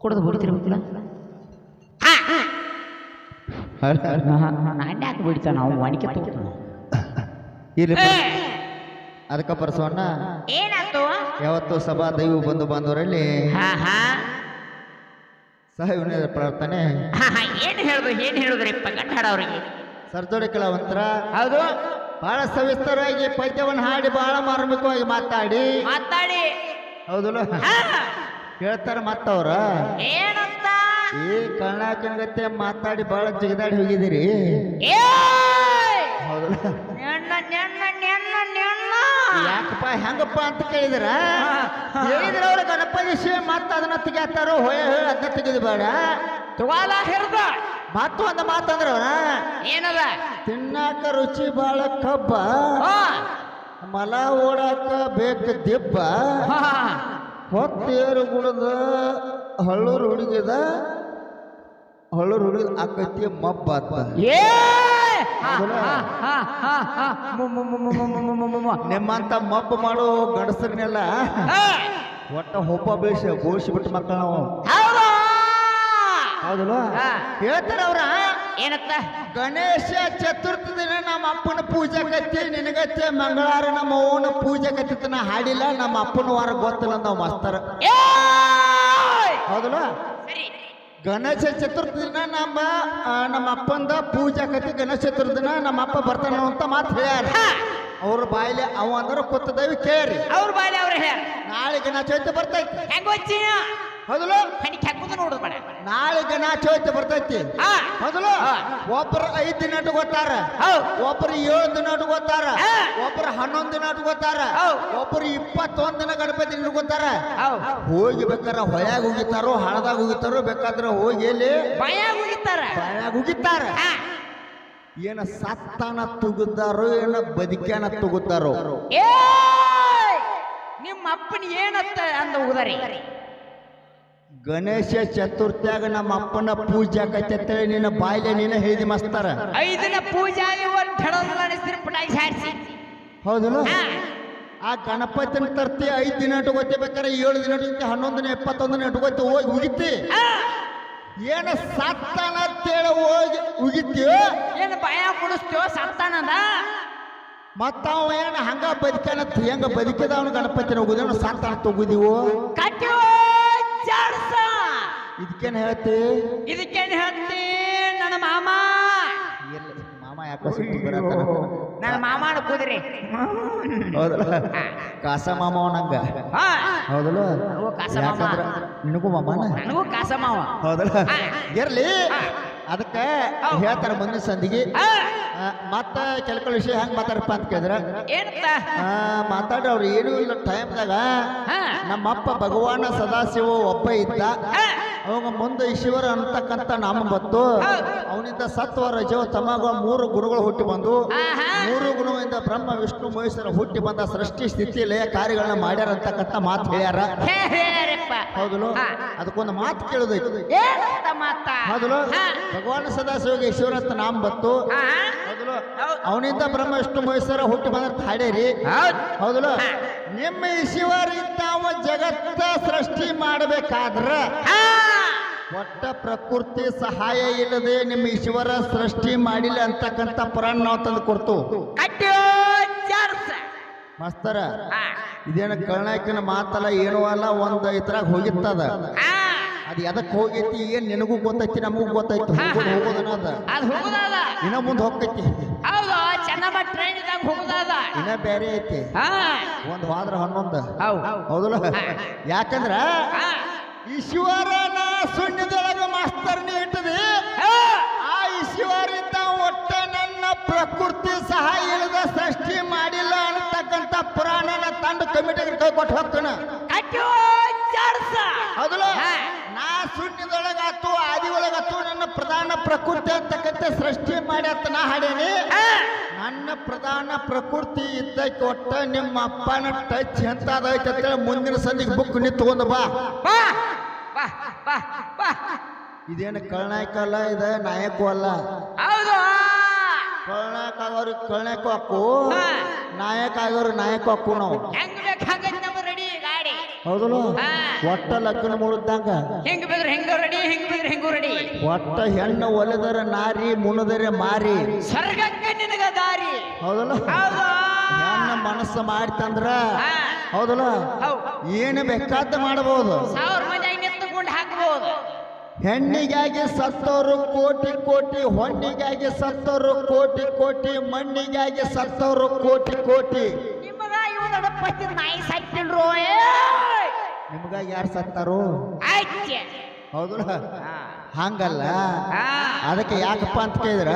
ಕುಡಿದು ಹೊಡಿತಿರ್ಬೇಕಿಲ್ಲ. ನಾನು ಯಾಕೆ ಬಿಡ್ತಾನ ನಾವು ವಾಣಿಕೆ ತಗೋತಾನ. ಇಲ್ಲಿ ಅದಕ್ಕ ಪರಸವಣ್ಣ ಏನಾಯ್ತು? ಯಾವತ್ತು ಸಭಾ ದೈವ ಬಂದು ಬಾಂಧವರಲ್ಲಿ ಹಾ ಹಾ. ಸಹ ಪ್ರಾರ್ಥನೆ. ಏನು ಹೇಳುದು ಏನು ಹೇಳುದ್ರಿಪ್ಪ ಗಂಡ ಅವರಿಗೆ ಸರ್ಜೋಡಿ ಕಲಾವಂತರ. ಹೌದು. ಬಹಳ ಸವಿಸ್ತರವಾಗಿ ಪದ್ಯವನ್ನು ಹಾಡಿ ಬಹಳ ಮಾರ್ಮಿಕವಾಗಿ ಮಾತಾಡಿ. ಮಾತಾಡಿ. ಹೌದಲ್ಲ? ಹಾ, ಹೇಳ್ತಾರ ಮತ್ತವ್ರ? ಏನಂತ? ಈ ಕರ್ನಾಟಕನಗತ್ತೆ ಮಾತಾಡಿ ಬಹಳ ಜಿಗದಾಡಿ ಹೋಗಿದ್ದೀರಿ. ಯಾಕಪ್ಪ ಹೆಂಗಪ್ಪ ಅಂತ ಕೇಳಿದ್ರ? ಹೇಳಿದ್ರ ಅವ್ರ ಗಣಪತಿ ಶಿವ ಮತ್ತ ಅದನ್ನ ತೆಗಿತಾರೋ ಹೊಯ ಅದನ್ನ ತೆಗೆದು ಬೇಡ. ತುವಾಲ ಹಿರ್ದ. ಮತ್ತು ಒಂದು ಮಾತಂದ್ರ ಏನದ? ತಿನ್ನಾಕ ರುಚಿ ಬಾಳ ಕಬ್ಬ. ಮಲ ಓಡಾಕ ಬೇಕು ದಿಬ್ಬ. ಹೊತ್ತೇರು ಗುಣದ ಹಳ್ಳೂರು ಹುಡುಗಿದ ಹಳ್ಳೂರು ಹುಡುಗಿದ ಆಕತಿ ಮಬ್ಬ ಏ! ನಿಮ್ಮಂತ ಮಬ್ಬ ಮಾಡೋ ಗಂಡಸರ್ನೆಲ್ಲ ಒಟ್ಟ ಹೊಪ್ಪ ಬೇಷ ಘೋಷಿ ಬಿಟ್ಟು ಮಕ್ಕಳ ನಾವು. ಹೌದಲ್ವಾ? ಹೇಳ್ತಾರ ಅವ್ರ ಏನತ್ತ ಗಣೇಶ ಚತುರ್ಥದ ಅಪ್ಪನ ಪೂಜೆ ಕತ್ತಿ ನಿನಗತ್ತೆ ಮಂಗಳವಾರ ನಮ್ಮ ಅವ್ವನ ಪೂಜೆ ಕತ್ತಿತ್ತ ನಾ ಹಾಡಿಲ್ಲ ನಮ್ಮ ಅಪ್ಪನ ವಾರ ಗೊತ್ತಿಲ್ಲ ನಾವು ಮಾಸ್ತರ. ಹೌದಲ್ಲ? ಗಣೇಶ ಚತುರ್ಥಿ ದಿನ ನಮ್ಮ ನಮ್ಮ ಅಪ್ಪಂದ ಪೂಜೆ ಕತ್ತಿ ಗಣೇಶ ಚತುರ್ಥಿ ದಿನ ನಮ್ಮ ಅಪ್ಪ ಬರ್ತಾನ ಅಂತ ಮಾತು ಹೇಳ್ಯಾರ. ಅವ್ರ ಬಾಯಿಲೆ ಅವ ಅಂದ್ರೆ ಕೂತದವಿ ಕೇಳ್ರಿ. ಅವ್ರ ಬಾಯ್ಲಿ ಅವ್ರ ಹೇಳ ನಾಳೆ ಗಣೇಶ ಚತುರ್ಥಿ ಬರ್ತೈತಿ. ಹೆಂಗ ಮೊದಲು ಕಣಿಕ್ ಹಾಕುದು ನೋಡುದು ನಾಳೆ ಗಣಾಚ ಬರ್ತೈತಿ. ಹಾ. ಮೊದಲು ಒಬ್ಬರು ಐದು ದಿನ ಗೊತ್ತಾರ. ಒಬ್ಬರು ಏಳು ದಿನ ಗೊತ್ತಾರ. ಒಬ್ಬರು ಹನ್ನೊಂದು ದಿನ ಗೊತ್ತಾರ. ಒಬ್ಬರು ಇಪ್ಪತ್ತೊಂದು ದಿನ ಗಣಪತಿ ಗೊತ್ತಾರ. ಹೋಗಿ ಬೇಕಾರ ಹೊಳ್ಯಾಗ ಹೋಗಿತಾರೋ ಹಳದಾಗ ಹೋಗಿತಾರೋ ಬೇಕಾದ್ರೆ ಹೋಗಿ ಎಲ್ಲಿ? ಭಯಾಗ ಹೋಗಿತಾರ ಭಯಾಗ ಹೋಗಿತಾರ ಏನ ಸತ್ತನ ತುಗುತ್ತಾರೋ ಏನ ಬದುಕ್ಯಾನ ತುಗುತ್ತಾರೋ? ನಿಮ್ಮ ಅಪ್ಪನ ಏನತ್ತ ಅಂದ ಹೋಗದಾರಿ ಗಣೇಶ ಚತುರ್ಥಿಯಾಗ ನಮ್ಮ ಅಪ್ಪನ ಪೂಜೆ ಆಗತ್ತೆ ನಿನ್ನ ಬಾಯಿಲೆ ನೀನ ಹೇಳಿ ಮಸ್ತಾರ. ನೆಸ್ತಿನ ಪಟಾಕಿ ಸಾರಿಸಿ. ಹೌದಲ್ಲ? ಆ ಗಣಪತಿನ ತರ್ತಿ ಐದು ದಿನ ಇಟ್ಕೋತಿ ಬೇಕಾರೆ ಏಳು ದಿನ ಇಟ್ಕೋತಿ ಹನ್ನೊಂದು ದಿನ ಇಪ್ಪತ್ತೊಂದು ದಿನ ಇಟ್ಕೋತಿ ಹೋಗಿ ಉಗಿತಿ. ಏನ ಸತ್ತಾನ ಅಂತೇಳಿ ಹೋಗಿ ಉಗಿತೀವ ಭಯ ಬಾಯಾಗ ಕುಡಿಸ್ತೇವ ಸತ್ತಾನಂದ? ಮತ್ತ ಅವ ಏನ ಹಂಗ ಬದುಕಾನ ಹೆಂಗ ಬದುಕಿದ ಅವನು ಗಣಪತಿನ ಹೋಗುದೇನು ಸತ್ತಾನ ತಗುದಿವು ಕಟ್ಟಿ ಜಾಡ್ಸ ಇದಕ್ಕೇನ್ ಹೇಳ್ತಿ? ಇದಕ್ಕೇನ್ ಹೇಳ್ತಿ? ನನ್ನ ಮಾಮ. ಇರ್ಲಿ, ಮಾಮ ಯಾಕೋ ಸಿಟ್ಟು ಬರತ್ತಾನ. ನನ್ನ ಮಾಮನ ಕುದುರೆ. ಹೌದಲ್ಲ? ಕಾಸ ಮಾಮ ನಂಗ. ಹಾ. ಹೌದಲ್ಲ? ನನಗೂ ಕಾಸ ಮಾಮ. ನಿನಗೂ ಮಾಮನ? ನನಗೂ ಕಾಸ ಮಾವ. ಹೌದಲ್ಲ. ಇರ್ಲಿ. ಅದಕ್ಕೆ ಹೇಳ್ತಾರೆ ಹೇಳ್ತಾರ ಮುಂದಿನ ಸಂದಿಗೆ. ಆ, ಮತ್ತ ಕೆಲವು ವಿಷಯ ಹೆಂಗ್ ಮಾತಾಡಪ್ಪ ಅಂತ ಕೇಳಿದ್ರ ಏನಂತ ಆ, ಮಾತಾಡ್ರಿ ಅವ್ರು ಏನೂ ಇಲ್ಲ ಟೈಮ್ದಾಗ ನಮ್ಮಪ್ಪ ಭಗವಾನ ಸದಾಶಿವ ಒಬ್ಬ ಇದ್ದ. ಅವಾಗ ಮುಂದೆ ಈಶ್ವರ ಅಂತಕ್ಕಂಥ ನಾಮ ಬಂತು. ಅವನಿಂದ ಸತ್ವ ರಜೋ ತಮಗ ಮೂರು ಗುರುಗಳು ಹುಟ್ಟಿ ಬಂದು. ಮೂರು ಗುಣಗಳಿಂದ ಬ್ರಹ್ಮ ವಿಷ್ಣು ಮಹೇಶ್ವರ ಹುಟ್ಟಿ ಬಂದ ಸೃಷ್ಟಿ ಸ್ಥಿತಿ ಲಯ ಕಾರ್ಯಗಳನ್ನ ಮಾಡ್ಯಾರ ಅಂತಕ್ಕಂಥ ಮಾತು ಹೇಳ್ಯಾರ. ಹೌದು ಹೌದಲು. ಅದಕ್ಕೊಂದು ಮಾತು ಕೇಳೋದೈತಿ. ಹೌದಲು ಭಗವಾನ್ ಸದಾಶಿವಗೆ ಈಶ್ವರ ಅಂತ ನಾಮ ಹೌದ್. ಅವನಿಂದ ಬ್ರಹ್ಮ ವಿಷ್ಣು ಮಹೇಶ್ವರ ಹುಟ್ಟಿ ಬಂದ ಹಾಡೇರಿ ಹೌದು. ನಿಮ್ಮ ಈಶ್ವರ ಅವ ಜಗತ್ತ ಸೃಷ್ಟಿ ಮಾಡಬೇಕಾದ್ರ ಒಟ್ಟ ಪ್ರಕೃತಿ ಸಹಾಯ ಇಲ್ಲದೆ ನಿಮ್ಮ ಈಶ್ವರ ಸೃಷ್ಟಿ ಮಾಡಿಲ್ಲ ಅಂತಕ್ಕಂಥ ಪುರಾಣ ನಾವು ತಂದು ಕೊಡ್ತು. ಮಸ್ತರ ಇದೇನು ಮಾಸ್ತರ ಹಾ. ಇದೇನ ಕರ್ನಾಟಕನ ಮಾತಲ್ಲ ಏನೂ ಅಲ್ಲ ಒಂದು ಇದ್ರಾಗ ಹೋಗಿತ್ತದ. ಅದು ಎದಕ್ಕೆ ಹೋಗೈತಿ ಏನು ನಿನಗೂ ಗೊತ್ತೈತಿ ನಮಗೂ ಗೊತ್ತೈತಿ. ಹೋಗೋದನ್ನೋದ ಇನ್ನ ಮುಂದೆ ಹೋಗ್ತೈತಿ. ಇನ್ನ ಬೇರೆ ಐತಿ. ಒಂದು ಹೋದ್ರ ಹನ್ನೊಂದು. ಹೌದು. ಹೌದಲ್ಲ. ಯಾಕಂದ್ರ ಈಶ್ವರನ ಸುಣ್ಣದೊಳಗ ಮಾಸ್ತರ್ನಿ ಇಟ್ಟದೆ ಆ ಈಶ್ವರಿಂದ ಒಟ್ಟೆ ನನ್ನ ಪ್ರಕೃತಿ ಸಹ ಇಳಿದ ಸೃಷ್ಟಿ ಮಾಡಿಲ್ಲ ಅನ್ನತಕ್ಕಂಥ ಪುರಾಣನ ತಂಡ ಕಮಿಟಿಗೆ ಕೈ ಕೊಟ್ಟು ಹೋಗ್ತಾನ. ಹೌದಲ್ಲ. ನಾ ಶೂನ್ಯದೊಳಗಾತು ಆದಿ ಒಳಗಾತು ನನ್ನ ಪ್ರಧಾನ ಪ್ರಕೃತಿ ಅಂತಕ್ಕಂಥ ಸೃಷ್ಟಿ ಮಾಡಿ ಅಂತ ನಾ ಹಾಡೇನಿ. ನನ್ನ ಪ್ರಧಾನ ಪ್ರಕೃತಿ ಇದ್ದಕ್ಕೆ ಒಟ್ಟ ನಿಮ್ಮ ಅಪ್ಪನ ಟಚ್ ಎಂತ ಅಂತೇಳಿ ಮುಂದಿನ ಸಂದಿಗೆ ಬುಕ್ ನಿಂತ್ಕೊಂಡು ಬಾ. ಬಾ! ಇದೇನು ಕಳ್ನಾಯಕ ಅಲ್ಲ ಇದ ನಾಯಕು ಅಲ್ಲ? ಹೌದು. ಕಳ್ನಾಯಕ ಆಗೋರು ಕಳ್ನಾಯಕು ಹಾಕು ನಾಯಕ ಆಗೋರು ನಾಯಕ ಹಾಕು ನಾವು. ಹೆಂಗ್ ಬೇಕು ಹಂಗೈತಿ ನಮ್ಮ ರೆಡಿ ಗಾಡಿ. ಹೌದಲ್ಲ. ಒಟ್ಟ ಲಗ್ನ ಮುಳುದಂಗ ಹೆಂಗ್ ಬೇಕ್ರೆ ಹೆಂಗ್ ರೆಡಿ ಹೆಂಗ್ ಬಿದ್ರೆ ಹೆಂಗ್ ರೆಡಿ ಒಟ್ಟ ಹೆಣ್ಣು ಒಲೆದರ ನಾರಿ ಮುಣದರೆ ಮಾರಿ. ಸ್ವರ್ಗಕ್ಕೆ ನಿನಗ ದಾರಿ. ಹೌದಲ್ಲ? ಹೌದು. ಹೆಣ್ಣ ಮನಸ್ಸು ಮಾಡ್ತಂದ್ರ. ತಂದ್ರ ಹೌದಲ್ಲ? ಹೌದು. ಏನು ಬೇಕಾದ ಮಾಡಬಹುದು ಸಾವಿರ ಹೆಣ್ಣಿಗಾಗಿ ಸತ್ತವರು ಕೋಟಿ ಕೋಟಿ ಹೊಣ್ಣಿಗಾಗಿ ಸತ್ತವರು ಕೋಟಿ ಕೋಟಿ ಮಣ್ಣಿಗಾಗಿ ಸತ್ತವರು ಕೋಟಿ ಕೋಟಿ. ನಿಮಗ ಇವನ ನಾಯಿ ಯಾರು ಸತ್ತಾರು? ಹೌದಲ್ಲ. ಹಂಗಲ್ಲ. ಅದಕ್ಕೆ ಯಾಕಪ್ಪ ಅಂತ ಕೇಳಿದ್ರ?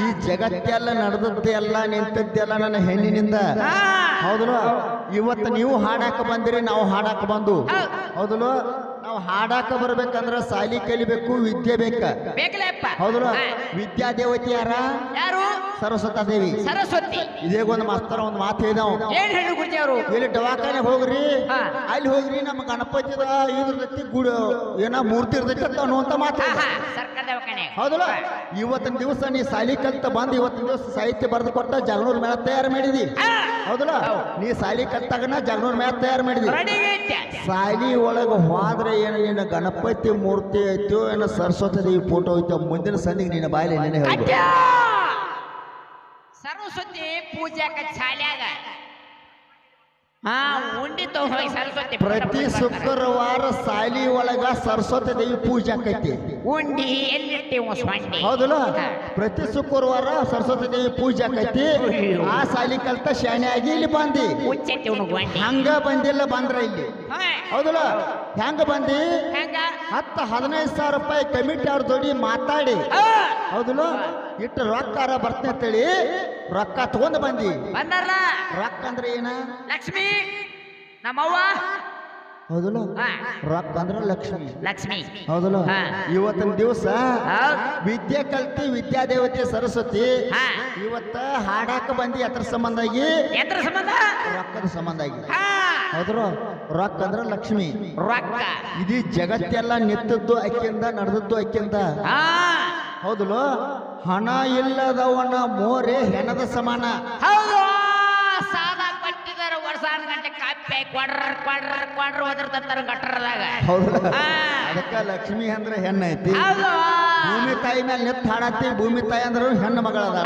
ಈ ಜಗತ್ತೆಲ್ಲ ನಡೆದದ್ದು ಎಲ್ಲ ನಿಂತದ್ದೆಲ್ಲ ನನ್ನ ಹೆಣ್ಣಿನಿಂದ. ಹೌದಲ್ಲ? ಇವತ್ತು ನೀವು ಹಾಡಾಕ ಬಂದಿರಿ ನಾವು ಹಾಡಾಕ ಬಂದು. ಹೌದ್. ಹೌದಲ್ಲ? ನಾವು ಹಾಡಾಕ ಬರ್ಬೇಕಂದ್ರ ಸಾಲಿ ಕಲಿಬೇಕು ವಿದ್ಯೆ ಬೇಕ. ಹೌದಲ್ಲ ಹಾ. ವಿದ್ಯಾ ದೇವತೆ ಯಾರ? ಯಾರು? ಸರಸ್ವತ ದೇವಿ. ಸರಸ್ವತಿ. ಇದೇ ಒಂದು ಮಾಸ್ತರ ಒಂದು ಮಾತು ಹೇಳಿದವ. ಏನ್ ಹೇಳಿ ಗುರುಜಿ ಅವರು? ಇಲ್ಲಿ ದವಾಖಾನೆ ಹೋಗ್ರಿ. ಹಾ. ಅಲ್ಲಿ ಹೋಗ್ರಿ ನಮ್ಮ ಗಣಪತಿದ ಇದ್ರದೈತಿ ಗುಡ ಏನ ಮೂರ್ತಿ ಇರ್ತೈತಿ ಅಂತ ಅನ್ನುವಂತ ಮಾತು ಹಾ. ಸರ್ಕಾರ ದವಾಖಾನೆ. ಹೌದಲ್ಲ? ಇವತ್ತಿನ ದಿವಸ ನೀ ಸಾಲಿ ಕಲ್ತ ಬಂದು ಇವತ್ತಿನ ದಿವಸ ಸಾಹಿತ್ಯ ಬರೆದು ಕೊಟ್ಟ ಜಗನೂರ್ ಮೇಳ ತಯಾರು ಮಾಡಿದಿ. ಹಾ. ಹೌದಲ್ಲ? ನೀ ಸಾಲಿ ಕಲ್ತಾಗನ ಜಗನೂರ್ ಮೇಳ ತಯಾರು ಮಾಡಿದಿ. ರೆಡಿ ಐತೆ. ಸಾಲಿ ಒಳಗ ಹೋದ್ರೆ ಏನು ನಿನ್ನ ಗಣಪತಿ ಮೂರ್ತಿ ಐತೋ ಏನೋ ಸರಸ್ವತಿ ದೇವಿ ಫೋಟೋ ಐತೋ ಮುಂದಿನ ಸಂದಿಗೆ ನಿನ್ನ ಬಾಯಲ್ಲಿ ನೆನೆ ಅಜ್ಜ! ಸರಸ್ವತಿ ಪೂಜಾಕ ಶಾಲ್ಯಾಗ. ಹಾ. ಉಂಡಿ ಹೋಗಿ ಸರಸ್ವತಿ ಪ್ರತಿ ಶುಕ್ರವಾರ ಸಾಲಿ ಒಳಗ ಸರಸ್ವತಿ ದೇವಿ ಪೂಜೆ ಆಕೈತಿ. ಉಂಡಿ ಎಲ್ಲಿಟ್ಟಿವ ಸ್ವಾಮಿ. ಹೌದಲ್ಲ? ಪ್ರತಿ ಶುಕ್ರವಾರ ಸರಸ್ವತಿ ದೇವಿ ಪೂಜೆ ಆಕೈತಿ. ಆ ಸಾಲಿ ಕಲ್ತ ಶಾಣೆ ಆಗಿ ಇಲ್ಲಿ ಬಂದಿ. ಹಂಗ ಬಂದಿಲ್ಲ ಬಂದ್ರ ಇಲ್ಲಿ. ಹೌದಲ್ಲ? ಹೆಂಗ ಬಂದಿ? ಹೆಂಗ? ಹತ್ತ ಹದಿನೈದು ಸಾವಿರ ರೂಪಾಯಿ ಕಮಿಟಿ ಅವ್ರ ಜೋಡಿ ಮಾತಾಡಿ. ಹೌದಲು ಇಟ್ಟ ರೊಕ್ಕಾರ ಬರ್ತನೆ ಅಂತೇಳಿ ರೊಕ್ಕ ತಗೊಂಡ್ ಬಂದಿ. ಬಂದಾರ ರೊಕ್ಕ ಅಂದ್ರೆ ಏನ? ಲಕ್ಷ್ಮಿ ನಮ್ಮವ್ವ. ಹೌದಲ್ಲ. ರೊಕ್ಕ ಅಂದ್ರ ಲಕ್ಷ್ಮಿ. ಲಕ್ಷ್ಮಿ. ಹೌದಲ್ಲ. ಇವತ್ತಿನ ದಿವಸ. ವಿದ್ಯೆ ಕಲ್ತಿ ವಿದ್ಯಾದೇವತೆ ಸರಸ್ವತಿ. ಇವತ್ತ ಹಾಡಾಕ ಬಂದಿ ಎತ್ರ ಸಂಬಂಧಾಗಿ ಆಗಿ ಸಂಬಂಧ? ರೊಕ್ಕದ ಸಂಬಂಧಾಗಿ ಆಗಿ. ಹೌದ್ರ? ರೊಕ್ಕ ಅಂದ್ರ ಲಕ್ಷ್ಮಿ. ರೊಕ್ಕ. ಇಡೀ ಜಗತ್ತೆಲ್ಲ ನಿಂತದ್ದು ಅಕ್ಕಿಂದ ನಡೆದದ್ದು ಅಕ್ಕಿಂದ ಹೌದಲ್ಲ? ಹಣ ಇಲ್ಲದವನ ಮೋರೆ ಹೆಣದ ಸಮಾನ. ಹೌದು. ಗಂಟೆ ಕಾಪಿ ಕೊಡ್ರ ಕ್ವಾಡ್ರ ಹೌದಲ್ಲ ಹಾ. ಅದಕ್ಕ ಲಕ್ಷ್ಮಿ ಅಂದ್ರೆ ಹೆಣ್ಣೈತಿ ಐತಿ. ಹೌದು. ಭೂಮಿ ತಾಯಿ ಮೇಲೆ ನಿಂತ ಹಾಡತ್ತಿ ಭೂಮಿ ತಾಯಿ ಅಂದ್ರೆ ಹೆಣ್ಣು ಮಗಳದ.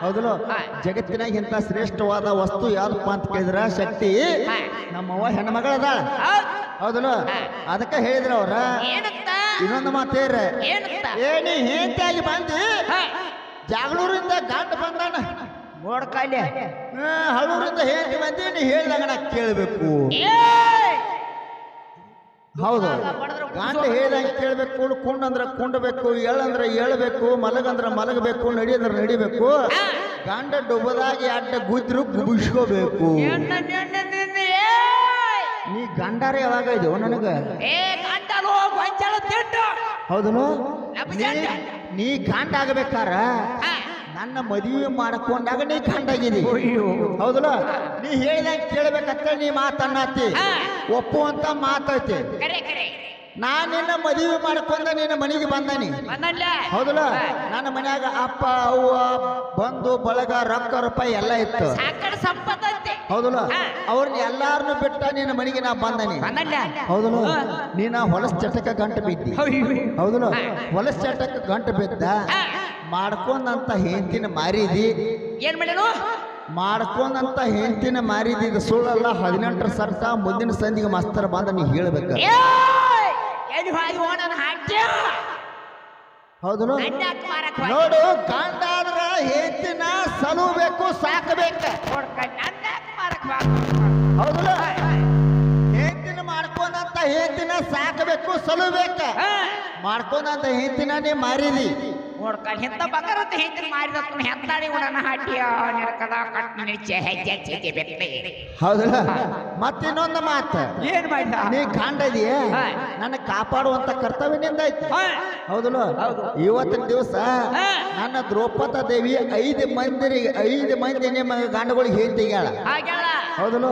ಹೌದಲ್ಲ. ಜಗತ್ತಿನಾಗ ಇಂಥ ಶ್ರೇಷ್ಠವಾದ ವಸ್ತು ಯಾವ್ದಪ್ಪ ಅಂತ ಕೇಳಿದ್ರ ಶಕ್ತಿ. ನಮ್ಮವ್ವ ಹೆಣ್ಣು ಮಗಳದ ಹೌದ್. ಹೌದಲ್ಲ? ಅದಕ್ಕೆ ಹೇಳಿದ್ರ ಅವ್ರ. ಇನ್ನೊಂದು ಮಾತೇರ ಏನಿ ಹೇಂತಾಗಿ ಬಂದಿ. ಜಾಗಳೂರಿಂದ ಗಂಡ ಬಂದಾನ. ನೋಡ್ಕಾಲೆ ಕಾಯ್ಲೆ. ಹಳೂರಿಂದ ಹೇಂತಿ ಬಂದಿ ನೀ ಹೇಳಿದಾಗ ನಾ ಕೇಳಬೇಕು. ಹೌದು. ಗಂಡ ಹೇಳ್ದಂಗ ಕೇಳ್ಬೇಕು ಕುಂಡಂದ್ರ ಕುಂಡಬೇಕು ಎಳ್ಳಂದ್ರೆ ಏಳಬೇಕು ಮಲಗಂದ್ರ ಮಲಗಬೇಕು ನಡಿಯಂದ್ರ ನಡಿಬೇಕು ಹಾ. ಗಂಡ ಡುಬ್ಬದಾಗಿ ಅಡ್ಡ ಗುದ್ರು ಗುಬಿಸ್ಕೋಬೇಕು! ನೀ ಗಂಡಾರ ಯಾವಾಗ ಇದೆಯೋ ನನಗ? ಹೌದನು? ನೀ- ಗಂಡ. ನೀ ಗಂಡ ಆಗಬೇಕಾರ. ನನ್ನ ಮದುವೆ ಮಾಡ್ಕೊಂಡಾಗ ನೀ ಕಂಡಾಗಿದೆ ಅಯ್ಯೋ. ಹೌದಲ್ಲ? ನೀ ಹೇಳಿದಂಗೆ ಕೇಳ್ಬೇಕಂತ ನೀ ಮಾತನ್ನತಿ. ಒಪ್ಪು ಒಪ್ಪುವಂತ ಮಾತೈತಿ. ಕರೆ ಕರೆ. ನಾನ್ ನಿನ್ನ ಮದುವೆ ಮಾಡ್ಕೊಂಡ ನಿನ್ನ ಮನೆಗೆ ಬಂದನಿ. ಬಂದಲ್ಲ ಹೌದಲ್ಲ? ನನ್ನ ಮನ್ಯಾಗ ಅಪ್ಪ ಅವ್ವ ಬಂದು ಬಳಗ ರೊಕ್ಕ ರೂಪಾಯಿ ಎಲ್ಲ ಇತ್ತು. ಹೌದಲ್ಲ. ಅವ್ರನ್ನ ಎಲ್ಲಾರನ್ನು ಬಿಟ್ಟ ನಿನ್ನ ಮನೆಗೆ ನಾ ಬಂದನಿ. ಬಂದಲ್ಲ ಹೌದಲ್ಲ? ನೀನ ಹೊಲಸ್ ಚಟಕ ಗಂಟು ಬಿದ್ದಿ. ಅಯ್ಯೋ. ಹೌದಲ್ಲ? ಹೊಲಸ ಚಟಕ ಗಂಟು ಬಿದ್ದ. ಮಾಡ್ಕೊಂಡಂತ ಹೆಂಡತಿನ ಮಾರಿದಿ? ಏನ್ ಮಾಡ್ಯಾನು? ಮಾಡ್ಕೊಂಡಂತ ಹೆಂಡತಿನ ಮಾರಿದಿ? ಇದು ಸುಳ್ಳಲ್ಲ ಹದಿನೆಂಟರ ಸರ್ತ ಮುಂದಿನ ಸಂದಿಗೆ ಮಾಸ್ತರ ಬಂದ ನೀ ಹೇಳ್ಬೇಕ. ಹೌದು ನೋಡು. ಗಂಡ ಆದ್ರ ಹೆಂಡತಿನ ಸಲುಬೇಕು ಸಾಕಬೇಕು. ಹೌದು. ಹೌದಲ್ಲ ಹೆಂಡತಿನ ಮಾಡ್ಕೊಂಡಂತ ಹೆಂಡತಿನ ಸಾಕಬೇಕು ಸಲುಬೇಕು. ಮಾಡ್ಕೊಂಡಂತ ಹೆಂಡತಿನ ನೀ ಮಾರಿದಿ? ನೋಡ್ಕೊಂಡ್ ಎಂತ ಬಕರತ್ತ ಹಿಂದಿನ ಮಾರಿದ ಹೆತ್ತಾಡಿ ಉಡನ ಹಾಟಿಯ ನೆರಕದ ಕಟ್ ನಿಚ್ಚೆ ಹೆಜ್ಜೆ ಹೆಜ್ಜೆ ಬೆತ್ತೆ ಹೌದಲ್ಲ ಮತ್ತಿನ್ನೊಂದು ಮಾತು. ಏನ್ ಮಾಡಿದ? ನೀ ಕಾಂಡ ಹಾ. ನನ್ನ ಕಾಪಾಡುವಂತ ಕರ್ತವ್ಯ ಹಾ. ಹೌದಲ್ಲ? ಹೌದು. ಇವತ್ತಿನ ದಿವಸ ನನ್ನ ದ್ರೌಪದ ದೇವಿ ಐದು ಮಂದಿರಿಗೆ ಐದು ಮಂದಿ ನಿಮ್ಮ ಗಂಡಗಳಿಗೆ ಹೇಳ್ತಿಗ್ಯಾಳ ಹೌದಲ್ಲ?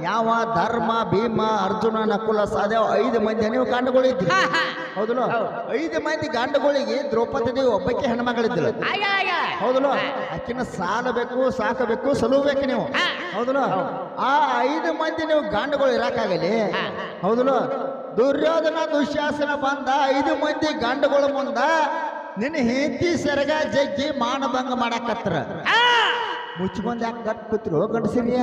ಯಾವ ಧರ್ಮ ಭೀಮ ಅರ್ಜುನ ನಕುಲ ಸಾಧ್ಯವ ಐದು ಮಂದಿ ನೀವು ಗಂಡುಗಳು ಇದ್ರಿ ಹಾ, ಹಾ. ಹೌದಲ್ಲ? ಐದು ಮಂದಿ ಗಂಡಗಳಿಗೆ ದ್ರೌಪದಿ ದೇವಿ ಒಬ್ಬಕ್ಕೆ ಹೆಣ್ಮಗಳಿದ್ದಿಲ್ಲ. ಹೌದಲ್ಲ? ಆಕಿನ ಸಾಲಬೇಕು ಸಾಕಬೇಕು ಸಲುಬೇಕು ನೀವು. ಹೌದಲ್ಲ? ಆ ಐದು ಮಂದಿ ನೀವು ಗಂಡಗಳು ಇರಾಕಾಗಲಿ. ಹೌದಲ್ಲ? ದುರ್ಯೋಧನ ದುಶ್ಯಾಸನ ಬಂದ ಐದು ಮಂದಿ ಗಂಡುಗಳ ಮುಂದ ನಿನ್ನ ಹೆಂಡತಿ ಸೆರಗ ಜಗ್ಗಿ ಮಾನಭಂಗ ಮಾಡಾಕತ್ರ. ಆ, ಮುಚ್ಕೊಂಡ್ ಯಾಕೆ ಗಟ್ ಕೂತ್ರು? ಗಂಡಸಿರಿಯ.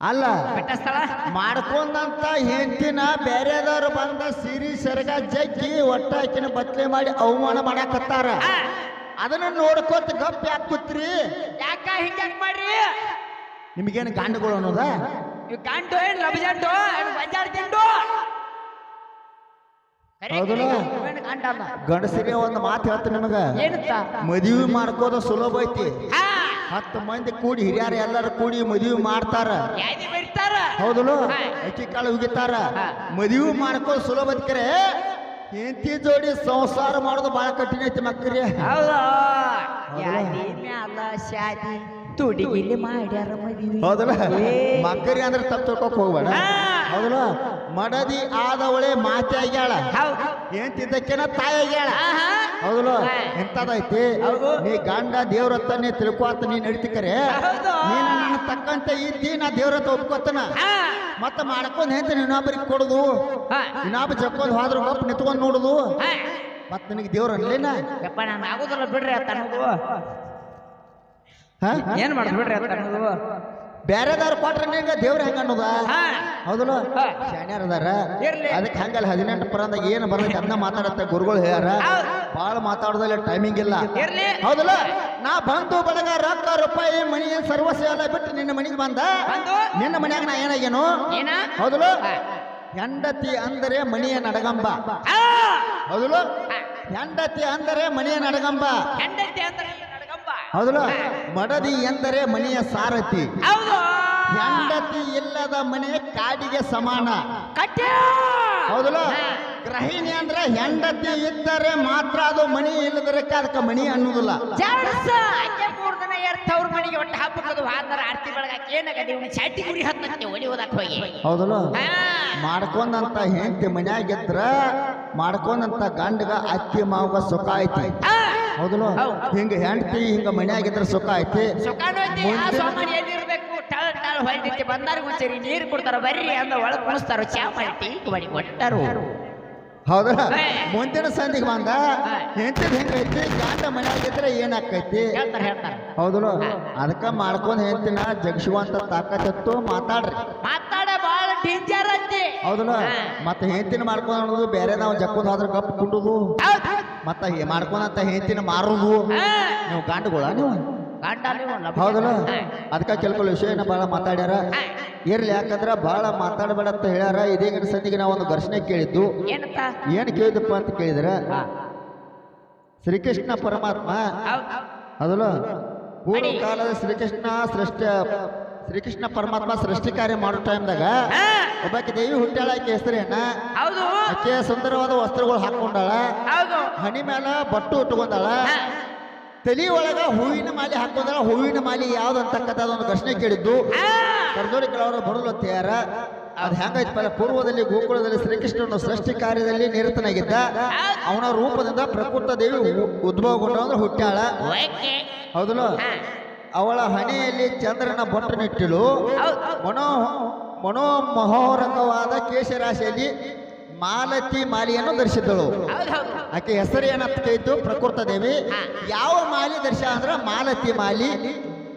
ಅಲ್ಲ ಮಾಡ್ಕೊಂಡಂತ ಹೆಂಡತಿನ ಬೇರೆದವ್ರು ಬಂದ ಸಿರಿ ಸೆರಗ ಜಗ್ಗಿ ಒಟ್ಟಾಕಿನ ಬತ್ಲೆ ಮಾಡಿ ಅವಮಾನ ಮಾಡಾಕತ್ತಾರ. ಅದನ್ನ ನೋಡ್ಕೋತ ಗಪ್ ಯಾಕೆ ಕೂತ್ರಿ? ಯಾಕ ಹಿಂಗ್ಯಾಕ್ ಮಾಡ್ರಿ? ನಿಮಗೇನು ಗಂಡುಗಳು ಅನ್ನೋದ? ಇವ್ ಏನ್ ಬಜಾರ್ ತಿಂಡು ಹೌದಲ್ಲ? ಅಲ್ಲ. ಗಂಡಸರಿಗೆ ಒಂದು ಮಾತು ಹೇಳ್ತೀನಿ ನಿಮಗ ಮದುವೆ ಮಾಡ್ಕೋದ ಸುಲಭ ಐತಿ. ಹಾ. ಹತ್ತು ಮಂದಿ ಕೂಡಿ ಹಿರಿಯರು ಎಲ್ಲರೂ ಕೂಡಿ ಮದುವೆ ಮಾಡ್ತಾರ. ಯಾದಿ ಬರ್ತಾರ ಹೌದಲ್ಲ. ಅಕ್ಕಿ ಕಾಳು ಉಗಿತಾರ. ಹಾ. ಮದುವೆ ಮಾಡ್ಕೋದು ಸುಲಭ ಐತಿಕರೆ ಹೆಂಡತಿ ಜೋಡಿ ಸಂಸಾರ ಮಾಡೋದು ಬಹಳ ಕಠಿಣ ಐತಿ ಮಕ್ಕರಿ ಹೌದು? ಹೌದಲ್ಲ? ಯಾದಿ ಮ್ಯಾಲ ಶಾದಿ? ತುಡಿಗಿಲಿ ಮಾಡ್ಯಾರ ಮದುವೆ ಹೌದಲ್ಲ ಮಕ್ಕರಿ ಅಂದ್ರೆ ತಪ್ಪು ತಿಳ್ಕೊಕ್ ಹೋಗ್ಬೇಡ. ಹೌದಲ್ಲ ಮಡದಿ ಆದವಳೆ ಮಾತೆ ಆಗ್ಯಾಳ ಏನ್ ತಿದ್ದಕ್ಕೇನ ತಾಯಿ ಆಗ್ಯಾಳ ಆಹಾ. ಹೌದಲ್ಲ. ಎಂತದೈತಿ ನೀ ಗಂಡ ದೇವ್ರತ್ತ ನೀ ತಿಳ್ಕೊತ ನೀ ನಡಿತಿಕರೆ ಹೌದು. ನೀನು ನನ್ನ ತಕ್ಕಂತೆ ಇದ್ದಿ ನಾ ದೇವ್ರತ್ತ ಒಪ್ಕೊತನ ಹಾ. ಮತ್ತ ಮಾಡ್ಕೊಂಡ್ ಹೆಂತ ಇನ್ನೊಬ್ಬರಿಗೆ ಕೊಡುದು ಹಾ. ಇನ್ನೊಬ್ಬ ಜಕ್ಕೊಂಡ್ ಹೋದ್ರ ಗಪ್ ನಿತ್ಕೊಂಡ್ ನೋಡುದು ಹಾ. ಮತ್ ನಿನಗೆ ದೇವ್ರ ಅನ್ಲೇನ ಯಪ್ಪ ನಾನು ಆಗುದಿಲ್ಲ ಬಿಡ್ರಿ ಹಾ? ಏನ್ ಮಾಡ್ಬಿಡ್ರಿ ಬಿಡ್ರಿ ಬ್ಯಾರೆದವ್ರು ಕೊಟ್ರೆ ನಿನಗ ದೇವ್ರ ಹೆಂಗ ಅನ್ನೋದ. ಹೌದಲ್ಲ. ಶಾಣ್ಯಾರ ಅದಾರ. ಅದಕ್ಕೆ ಹಂಗಲ್ಲ ಹದಿನೆಂಟು ಪರಂದ ಏನು ಬರ್ತೈತಿ ಅದನ್ನ ಮಾತಾಡತ್ತ ಗುರುಗಳು ಹೇಳ್ಯಾರ. ಭಾಳ ಬಾಳ ಮಾತಾಡೋದಲ್ಲ ಟೈಮಿಂಗ್ ಇಲ್ಲ. ಹೌದಲ್ಲ? ನಾ ಬಂದು ಬಳಗ ರೊಕ್ಕ ರೂಪಾಯಿ ಮನಿ ಸರ್ವಸ್ವ ಎಲ್ಲ ಬಿಟ್ಟು ನಿನ್ನ ಮನಿಗೆ ಬಂದ? ನಿನ್ನ ಮನ್ಯಾಗ ನಾ ಏನಾಗೇನು ಏನ? ಹೌದಲ್ಲ? ಹೆಂಡತಿ ಅಂದರೆ ಮಣಿಯ ನಡಗಂಬ. ಹೌದಲ್ಲ? ಹೆಂಡತಿ ಅಂದರೆ ಮನೆಯ ನಡಗಂಬ. ಹೆಂಡತಿ ಅಂದ್ರೆ. ಹೌದಲ್ಲ? ಮಡದಿ ಎಂದರೆ ಮನೆಯ ಸಾರಥಿ. ಹೌದು. ಹೆಂಡತಿ ಇಲ್ಲದ ಮನೆ ಕಾಡಿಗೆ ಸಮಾನ. ಕಟ್ಟಿ. ಹೌದಲ್ಲ? ಗ್ರಹಿಣಿ ಗೃಹಿಣಿ ಅಂದ್ರೆ ಹೆಂಡತಿ ಇದ್ದರೆ ಮಾತ್ರ ಅದು ಮನೆ ಇಲ್ಲದರೆ ಅದಕ್ಕೆ ಮಣಿ ಅನ್ನೋದಿಲ್ಲ ಅವ್ರ ಮನೆಗೆ ಒಟ್ಟು ಹಬ್ಬಕ್ಕದು ಹಾದ್ರ ಆರ್ತಿ ಬೆಳಗಾಕ ಏನಾಗದಿ ಇವ್ನು ಚಾಟಿ ಗುರಿ ಹತ್ತಕ್ಕೆ ಒಲಿ ಓದಾಕ್ ಹೋಗಿ. ಹೌದಲ್ಲ. ಮಾಡ್ಕೊಂಡಂತ ಹೆಂಡತಿ ಮನ್ಯಾಗಿದ್ರ ಮಾಡ್ಕೊಂಡಂತ ಗಂಡಗ ಅತ್ತಿ ಮಾವಗ ಸುಖ ಐತಿ. ಹೌದಲ್ಲ? ಹೌದ್. ಹಿಂಗ ಹೆಂಡತಿ ಹಿಂಗ ಮನ್ಯಾಗಿದ್ರ ಸುಖ ಐತಿ. ಸುಖಾನು ಐತಿ. ಆ ಸೋಮನಿ ಎಲ್ಲಿರ್ಬೇಕು ಟಳ ಬಂದಾರ ಒಂದ್ಸರಿ ನೀರು ಕೊಡ್ತಾರ ಬರ್ರಿ ಅಂದ ಒಳಗ್ ಕುಣಿಸ್ತಾರ. ಚಾ ಮಾಡಿ ಬಡಿ ಕೊಟ್ಟಾರು. ಹೌದಲ್ಲ ಹೇ. ಮುಂದಿನ ಸಂದಿಗೆ ಬಂದ ಹಾ. ಹೆಂಡತಿ ಹೆಂಗೈತಿ ಗಂಡ ಮನ್ಯಾಗಿದ್ರೆ ಏನಾಕೈತಿ ಹೇಳ್ತಾರ ಹೇಳ್ತಾರ. ಹೌದಲ್ಲ? ಅದಕ್ಕ ಮಾಡ್ಕೊಂಡ್ ಹೆಂಡತಿನ ಜಗಿಸುವಂತ ತಾಕತ್ತಿತ್ತು ಮಾತಾಡ್ರಿ. ಮಾತಾಡ ಬಾಳ ಡೇಂಜರ್ ಐತಿ. ಹೌದಲ್ಲ? ಹಾ. ಮತ್ತೆ ಹೆಂಡತಿನ ಮಾಡ್ಕೊಂಡ್ ಅನ್ನೋದು ಬೇರೆ ನಾವು ಜಕ್ಕೊಂಡ್ ಹೋದ್ರ ಕಪ್ ಕುಂಡುದು. ಹೌದ್. ಮತ್ತ ಹೇ ಮಾಡ್ಕೊಂಡಂತ ಹೆಂಡತಿನ ಮಾರುದು. ನೀವು ಗಾಂಡುಗಳ ನೀವು? ಗಂಡ ನೀವು ಲಬ- ಹೌದಲ್ಲ? ಅದಕ್ಕೆ ಕೆಲವು ವಿಷಯನ ಬಹಳ ಮಾತಾಡ್ಯಾರ. ಇರ್ಲಿ ಯಾಕಂದ್ರ ಬಹಳ ಮಾತಾಡಬೇಡ ಅಂತ ಹೇಳ್ಯಾರ. ಇದೇ ಸಂದಿಗೆ ನಾವು ಒಂದು ಘರ್ಷಣೆ ಕೇಳಿದ್ದು. ಏನ್ ಕೇಳಿದಪ್ಪ ಅಂತ ಕೇಳಿದ್ರ. ಶ್ರೀಕೃಷ್ಣ ಪರಮಾತ್ಮ. ಹೌದಲ್ಲ? ಅದಲ್ಲ ಪೂರ್ವ. ಕಾಲದ ಶ್ರೀಕೃಷ್ಣ ಸೃಷ್ಟಿ ಶ್ರೀಕೃಷ್ಣ ಪರಮಾತ್ಮ ಸೃಷ್ಟಿ ಕಾರ್ಯ ಮಾಡೋ ಟೈಮ್ದಾಗ. ಒಬ್ಬಾಕಿ ದೇವಿ ಹುಟ್ಟಾಳ ಆಕೆ ಅಣ್ಣ ಹೌದು. ಆಕೆ ಸುಂದರವಾದ ವಸ್ತ್ರಗಳು ಹಾಕೊಂಡಾಳ ಹೌದು. ಹಣಿ ಮೇಲ ಬಟ್ಟು ಉಟ್ಕೊಂಡಾಳ. ತಲಿ ಒಳಗ ಹೂವಿನ ಮಾಲಿ ಹಾಕೊಂಡಾಳ ಹೂವಿನ ಮಾಲಿ ಯಾವ್ದು ಅಂತಕ್ಕಂಥ ಒಂದು ಪ್ರಶ್ನೆ ಕೇಳಿದ್ದು. ಹಾ. ಕರ್ದೋಡಿ ಕೆಲವರು ಬಡಲು ತಯಾರ ಅದು ಹೆಂಗೈತಿ ಪರ ಪೂರ್ವದಲ್ಲಿ ಗೋಕುಲದಲ್ಲಿ ಶ್ರೀಕೃಷ್ಣನ ಸೃಷ್ಟಿ ಕಾರ್ಯದಲ್ಲಿ ನಿರತನಾಗಿದ್ದ. ಅವನ ರೂಪದಿಂದ ಪ್ರಕೃತ ದೇವಿ ಉದ್ಭವಗೊಂಡ ಅಂದ್ರೆ ಹುಟ್ಟಾಳ ಹೌದಲ್ಲ. ಅವಳ ಹಣೆಯಲ್ಲಿ ಚಂದ್ರನ ಬೊಟ್ಟನಿಟ್ಟಳು. ಮನೋ ಮನೋಮಹೋರಕವಾದ ಕೇಶರಾಶಿಯಲ್ಲಿ ಮಾಲತಿ ಮಾಲಿಯನ್ನು ಧರಿಸಿದ್ದಳು ಆಕೆ ಹೆಸರು ಏನಂತ ಪ್ರಕೃತ ದೇವಿ ಯಾವ ಮಾಲಿ ದರ್ಶ ಅಂದ್ರೆ ಮಾಲತಿ ಮಾಲಿ.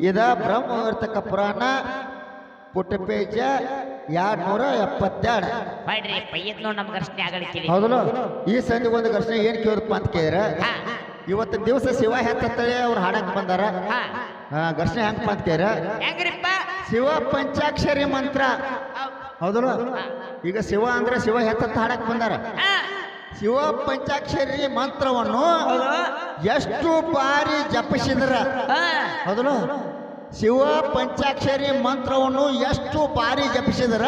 ಇದ ಬ್ರಹ್ಮವರ್ತಕ ಪುರಾಣ ಪುಟ್ಟಪೇಜ ಎರಡ್ ನೂರ ಎಪ್ಪತ್ತೆರಡು. ಹೌದಲ್ಲ? ಈ ಸಂಜೆ ಒಂದು ಘರ್ಷಣೆ ಏನ್ ಕೇಳಿದಪ್ಪ ಅಂತ ಕೇಳಿದ್ರ. ಇವತ್ತು ದಿವಸ ಶಿವ ಹೆತ್ತಳೆ ಅವ್ರು ಹಾಡಕ್ ಬಂದಾರ. ಘರ್ಷಣೆ ಹೆಂಗ್ ಮಾಡ್ತೀರ? ಹೆಂಗ್ರಿಪ್ಪ? ಶಿವ ಪಂಚಾಕ್ಷರಿ ಮಂತ್ರ. ಹೌದ್. ಹೌದಲ್ಲ ಈಗ ಶಿವ ಅಂದ್ರೆ ಶಿವ ಹೆತ್ತ ಹಾಡಕ್ ಬಂದಾರ. ಶಿವ ಪಂಚಾಕ್ಷರಿ ಮಂತ್ರವನ್ನು ಎಷ್ಟು ಬಾರಿ ಜಪಿಸಿದ್ರ. ಹೌದಲ್ಲ? ಶಿವ ಪಂಚಾಕ್ಷರಿ ಮಂತ್ರವನ್ನು ಎಷ್ಟು ಬಾರಿ ಜಪಿಸಿದ್ರ?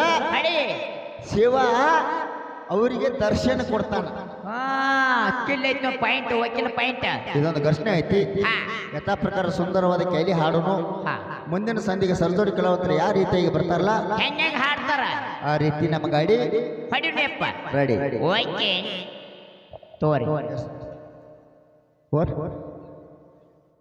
ಶಿವ ಅವರಿಗೆ ದರ್ಶನ ಕೊಡ್ತಾನ. ಹಾ. ಕಿಲ್ಲೈತ್ ಪಾಯಿಂಟ್ ವಕೀಲ ಪಾಯಿಂಟ್ ಇದೊಂದು ಘರ್ಷಣೆ ಐತಿ. ಹಾ. ಯಥಾ ಪ್ರಕಾರ ಸುಂದರವಾದ ಕೈಲಿ ಹಾಡುನು. ಹಾ. ಮುಂದಿನ ಸಂಧಿಗೆ ಸರದೋಡಿ ಕಲಾವಂತರು ಯಾವ ರೀತಿಯಾಗಿ ಬರ್ತಾರಲ್ಲ? ಹೆಂಗ್ ಹೆಂಗ್ ಹಾಡ್ತಾರ. ಆ ರೀತಿ ನಮ್ಮ ಗಾಡಿ ಹೊಡಿಯಪ್ಪ ರೆಡಿ. ಓಕೆ. ತೋರಿ. ಓರ್.